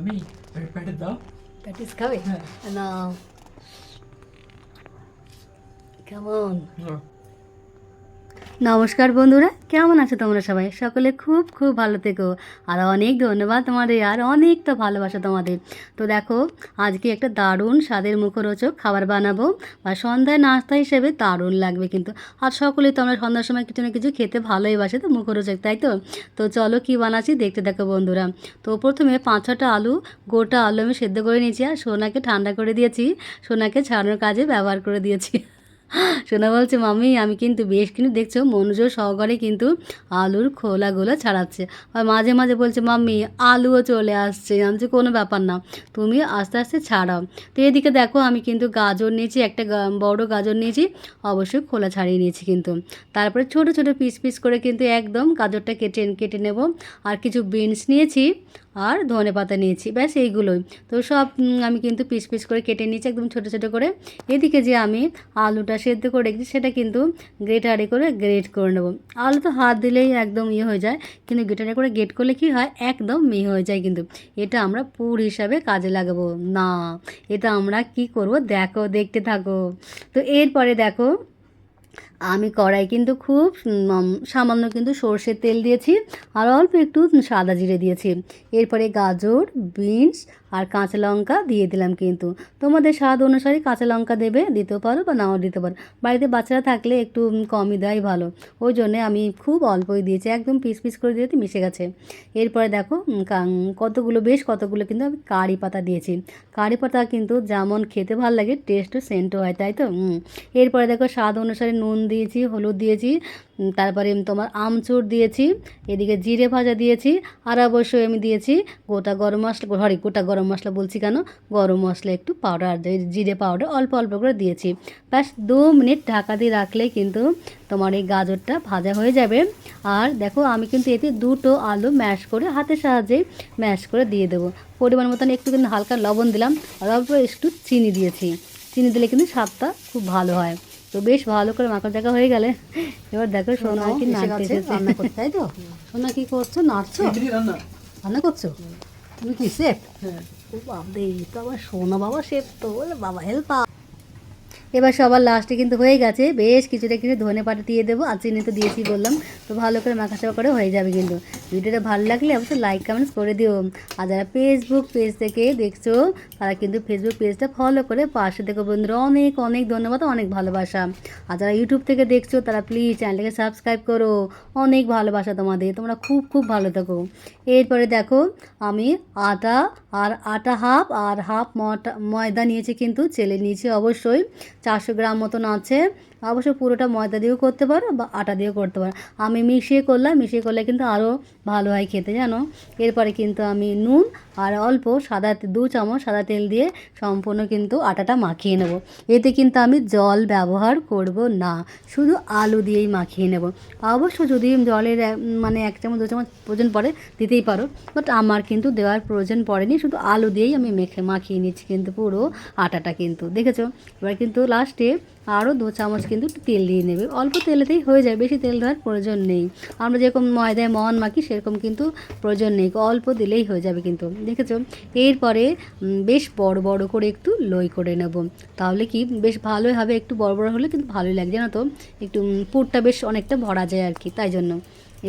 yummy. Very ready though. That is coming. Yeah. And now, come on. Yeah. নমস্কার বন্ধুরা, কেমন আছো তোমরা সবাই? সকলে খুব খুব ভালো থেকো। আর অনেক ধন্যবাদ তোমাদের, আর অনেক তো ভালোবাসা তোমাদের। তো দেখো, আজকে একটা দারুণ স্বাদের মুখরোচক খাবার বানাবো, বা সন্ধ্যায় নাস্তা হিসেবে দারুণ লাগবে কিন্তু। আর সকলে তো আমরা সন্ধ্যার সময় কিছু না কিছু খেতে ভালোই বাসে, তো মুখরোচক, তাই তো? তো চলো কি বানাচ্ছি দেখতে দেখো বন্ধুরা। তো প্রথমে পাঁচ ছটা আলু, গোটা আলু আমি সেদ্ধ করে নিয়েছি, আর সোনাকে ঠান্ডা করে দিয়েছি। সোনাকে ছাড়ানোর কাজে ব্যবহার করে দিয়েছি। সোনা বলছে মামি আমি কিন্তু বেশ কিন্তু দেখছ। মনোযোগ সহকারে কিন্তু আলুর খোলাগুলো ছাড়াচ্ছে। আর মাঝে মাঝে বলছে মাম্মি আলুও চলে আসছে। আমি বলছি, কোনো ব্যাপার না তুমি আস্তে আস্তে ছাড়াও। তো এদিকে দেখো আমি কিন্তু গাজর নিয়েছি একটা বড় গাজর নিয়েছি অবশ্যই খোলা ছাড়িয়ে নিয়েছি কিন্তু। তারপরে ছোট ছোট পিস পিস করে কিন্তু একদম গাজরটা কেটে কেটে নেব। আর কিছু বিনস নিয়েছি আর ধনে পাতা নিয়েছি, ব্যাস এইগুলোই। তো সব আমি কিন্তু পিস পিস করে কেটে নিয়েছি, একদম ছোট ছোট করে। এদিকে যে আমি আলুটা সেদ্ধ করে রেখেছি, সেটা কিন্তু গ্রেটারে করে গ্রেট করে নেব। আলু তো হাত দিলেই একদম ইয়ে হয়ে যায়, কিন্তু গ্রেটারে করে গ্রেট করলে কি হয়, একদম মিহি হয়ে যায় কিন্তু। এটা আমরা পুর হিসাবে কাজে লাগাবো। না, এটা আমরা কি করব, দেখো, দেখতে থাকো। তো এরপরে দেখো আমি কড়াই কিন্তু খুব সামান্য কিন্তু সর্ষের তেল দিয়েছি আর অল্প একটু সাদা জিরে দিয়েছি। এরপরে গাজর, বিনস আর কাঁচা লঙ্কা দিয়ে দিলাম কিন্তু। তোমাদের স্বাদ অনুসারে কাঁচা লঙ্কা দেবে, দিতেও পারো বা নাও দিতে পারো। বাড়িতে বাচ্চারা থাকলে একটু কমই দেওয়াই ভালো। ওই জন্যে আমি খুব অল্পই দিয়েছি, একদম পিস পিস করে দিয়েছি মিশে গেছে। এরপরে দেখো কতগুলো, বেশ কতগুলো কিন্তু আমি কারি পাতা দিয়েছি। কারি পাতা কিন্তু যেমন খেতে ভালো লাগে টেস্টও সেন্টও হয়, তাই তো? এরপরে দেখো স্বাদ অনুসারে নুন দিয়েছি, হলুদ দিয়েছি তারপরে তোমার আমচুর দিয়েছি, এদিকে জিরে ভাজা দিয়েছি, আর অবশ্যই আমি দিয়েছি গোটা গরম মশলা, সরি, গোটা গরম মশলা বলছি কেন? গরম মশলা একটু পাউডার জিরে পাউডার অল্প অল্প করে দিয়েছি। ব্যাস, দু মিনিট ঢাকা দিয়ে রাখলে কিন্তু তোমার এই গাজরটা ভাজা হয়ে যাবে। আর দেখো, আমি কিন্তু এতে দুটো আলু ম্যাশ করে হাতের সাহায্যে ম্যাশ করে দিয়ে দেবো। পরিমাণ মতন একটু কিন্তু হালকা লবণ দিলাম, আর অল্প একটু চিনি দিয়েছি। চিনি দিলে কিন্তু স্বাদটা খুব ভালো হয়। তো বেশ ভালো করে মাখা দেখা হয়ে গেলে। এবার দেখো সোনা কি নাড়তে এসেছে। রান্না করতে তাই তো? সোনা কি করছ? নাড়ছো রান্না। রান্না করছ? তুমি কি সেফ? হ্যাঁ। ও বাবা এই তো আবার সোনা বাবা সেফ তো বলে বাবা হেল্প এবার সবার লাস্টে কিন্তু হয়ে গেছে। বেশ কিছুটা কিন্তু ধনে পাতা দিয়ে দেবো, আর চিনি তো দিয়েছি বললাম। তো ভালো করে মাখাচাপা করে হয়ে যাবে কিন্তু। ভিডিওটা ভালো লাগলে অবশ্যই লাইক কমেন্টস করে দিও। আর যারা ফেসবুক পেজ থেকে দেখছ, তারা কিন্তু ফেসবুক পেজটা ফলো করে পাশে দেখো বন্ধুরা, অনেক অনেক ধন্যবাদ, অনেক ভালোবাসা। আর যারা ইউটিউব থেকে দেখছ, তারা প্লিজ চ্যানেলটাকে সাবস্ক্রাইব করো। অনেক ভালোবাসা তোমাদের। তোমরা খুব খুব ভালো থাকো। এরপরে দেখো, আমি আটা আর আটা হাফ আর হাফ ময়দা নিয়েছি কিন্তু, চেলে নিয়েছি অবশ্যই। চারশো গ্রাম মতন আছে। অবশ্য পুরোটা ময়দা দিয়েও করতে পারো বা আটা দিয়েও করতে পারো। আমি মিশিয়ে করলাম, মিশিয়ে করলে কিন্তু আরও ভালো হয় খেতে, জানো? এরপরে কিন্তু আমি নুন আর অল্প সাদা দু চামচ সাদা তেল দিয়ে সম্পূর্ণ কিন্তু আটাটা মাখিয়ে নেব। এতে কিন্তু আমি জল ব্যবহার করব না, শুধু আলু দিয়েই মাখিয়ে নেব। অবশ্য যদি জলের মানে এক চামচ, দু চামচ প্রয়োজন পড়ে, দিতেই পারো। বাট আমার কিন্তু দেওয়ার প্রয়োজন পড়েনি, শুধু আলু দিয়েই আমি মেখে, মাখিয়ে নিচ্ছি কিন্তু পুরো আটাটা কিন্তু। দেখেছ? এবার কিন্তু লাস্টে আরও দু চামচ কিন্তু তেল দিয়ে নেবে। অল্প তেলেতেই হয়ে যায়, বেশি তেল দেওয়ার প্রয়োজন নেই। আমরা যেরকম ময়দায় মন মাখি, সেরকম কিন্তু প্রয়োজন নেই। অল্প দিলেই হয়ে যাবে কিন্তু। দেখেছ? এরপরে বেশ বড় বড় করে একটু লই করে নেব। তাহলে কি বেশ ভালোই হবে, একটু বড় বড় হলে কিন্তু ভালোই লাগে। জানো তো? একটু পুরটা বেশ অনেকটা ভরা যায় আর কি, তাই জন্য।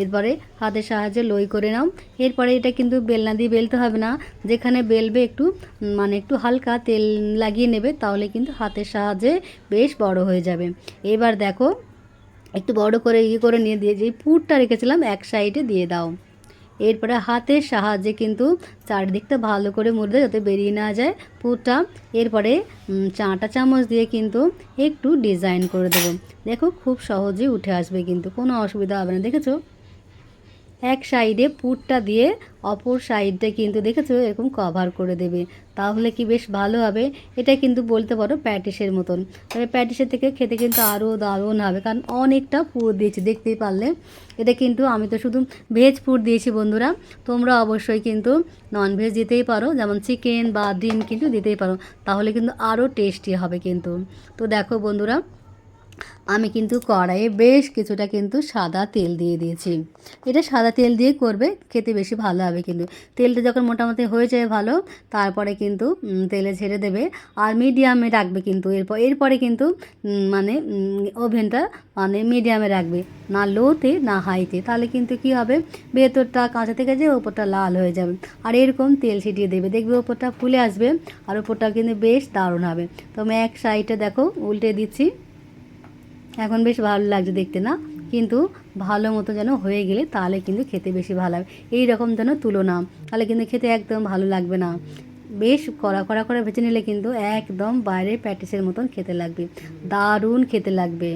এরপরে হাতের সাহায্যে লই করে নাও। এরপরে এটা কিন্তু বেলনা দিয়ে বেলতে হবে না। যেখানে বেলবে একটু মানে একটু হালকা তেল লাগিয়ে নেবে, তাহলে কিন্তু হাতের সাহায্যে বেশ বড় হয়ে যাবে। এবার দেখো, একটু বড় করে ইয়ে করে নিয়ে দিয়ে যেই পুরটা রেখেছিলাম, এক সাইডে দিয়ে দাও। এরপরে হাতের সাহায্যে কিন্তু চারদিকটা ভালো করে মুড়ে যাতে বেরিয়ে না যায় পুরটা। এরপরে চাটা চামচ দিয়ে কিন্তু একটু ডিজাইন করে দেবো। দেখো, খুব সহজেই উঠে আসবে কিন্তু, কোনো অসুবিধা হবে না, দেখেছ? এক সাইডে পুরটা দিয়ে অপর সাইডটা কিন্তু দেখেছ? এরকম কভার করে দেবে। তাহলে কি বেশ ভালো হবে? এটা কিন্তু বলতে পারো প্যাটিসের মতন। তবে প্যাটিসের থেকে খেতে কিন্তু আরও দারুণ হবে, কারণ অনেকটা পুর দিয়েছি, দেখতেই পারলে। এটা কিন্তু আমি তো শুধু ভেজ পুর দিয়েছি বন্ধুরা। তোমরা অবশ্যই কিন্তু নন ভেজ দিতেই পারো, যেমন চিকেন বা ডিম কিন্তু দিতেই পারো। তাহলে কিন্তু আরও টেস্টি হবে কিন্তু। তো দেখো বন্ধুরা আমি কিন্তু কড়াইয়ে বেশ কিছুটা কিন্তু সাদা তেল দিয়ে দিয়েছি। এটা সাদা তেল দিয়ে করবে, খেতে বেশি ভালো হবে কিন্তু। তেলটা যখন মোটামুটি হয়ে যায় ভালো, তারপরে কিন্তু তেলে ছেড়ে দেবে আর মিডিয়ামে রাখবে কিন্তু। এরপর, এরপরে কিন্তু মানে ওভেনটা মানে মিডিয়ামে রাখবে। না লোতে, না হাইতে। তাহলে কিন্তু কি হবে? ভেতরটা, কাঁচা থেকে যে ওপরটা লাল হয়ে যাবে। আর এরকম তেল ছিটিয়ে দেবে। দেখবে ওপরটা ফুলে আসবে আর ওপরটা কিন্তু বেশ দারুণ হবে। তো আমি এক সাইডে দেখো, উল্টে দিচ্ছি। এখন বেশ ভালো লাগছে দেখতে, না? কিন্তু ভালো মতো যেন হয়ে গেলে তাহলে কিন্তু খেতে বেশি ভালো হবে এই রকম যেন তুলো না তাহলে কিন্তু খেতে একদম ভালো লাগবে না। বেশ কড়া কড়া করে ভেজে নিলে কিন্তু একদম বাইরে প্যাটিসের মতন খেতে লাগবে, দারুণ খেতে লাগবে।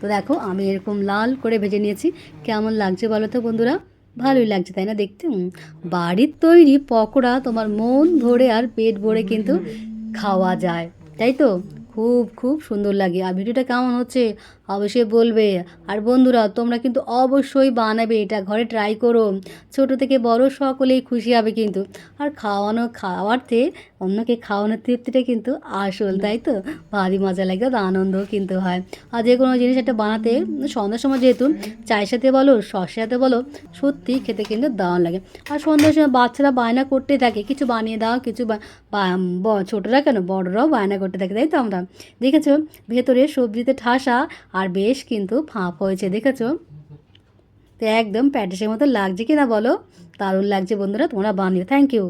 তো দেখো, আমি এরকম লাল করে ভেজে নিয়েছি, কেমন লাগছে বলো তো বন্ধুরা? ভালোই লাগছে, তাই না দেখতে? বাড়ির তৈরি পকোড়া তোমার মন ভরে আর পেট ভরে কিন্তু খাওয়া যায়, তাই তো? খুব খুব সুন্দর লাগে। আর ভিডিওটা কেমন হচ্ছে? অবশ্যই বলবে। আর বন্ধুরা, তোমরা কিন্তু অবশ্যই বানাবে, এটা ঘরে ট্রাই করো। ছোট থেকে বড় সকলেই খুশি হবে কিন্তু। আর খাওয়ানো খাওয়াতে অন্যকে খাওয়ানোর তৃপ্তিটা কিন্তু আসল, তাই তো? ভারী মজা লাগে আর আনন্দ কিন্তু হয়। আর যে কোনো জিনিস একটা বানাতে, সন্ধ্যার সময় যেহেতু চায়ের সাথে বলো সসের সাথে বলো, সত্যি খেতে কিন্তু দারুণ লাগে। আর সন্ধ্যার সময় বাচ্চারা বায়না করতে থাকে, কিছু বানিয়ে দাও, কিছু ছোটরা কেন, বড়রাও বায়না করতে থাকে, তাই তো আমরা? দেখেছ? ভেতরে সবজিতে ঠাসা, আর বেশ কিন্তু ফাঁপ হয়েছে, দেখেছ? তো একদম প্যাটিসের মতো লাগছে কি না বলো? দারুণ লাগছে বন্ধুরা, তোমরা বানিও থ্যাংক ইউ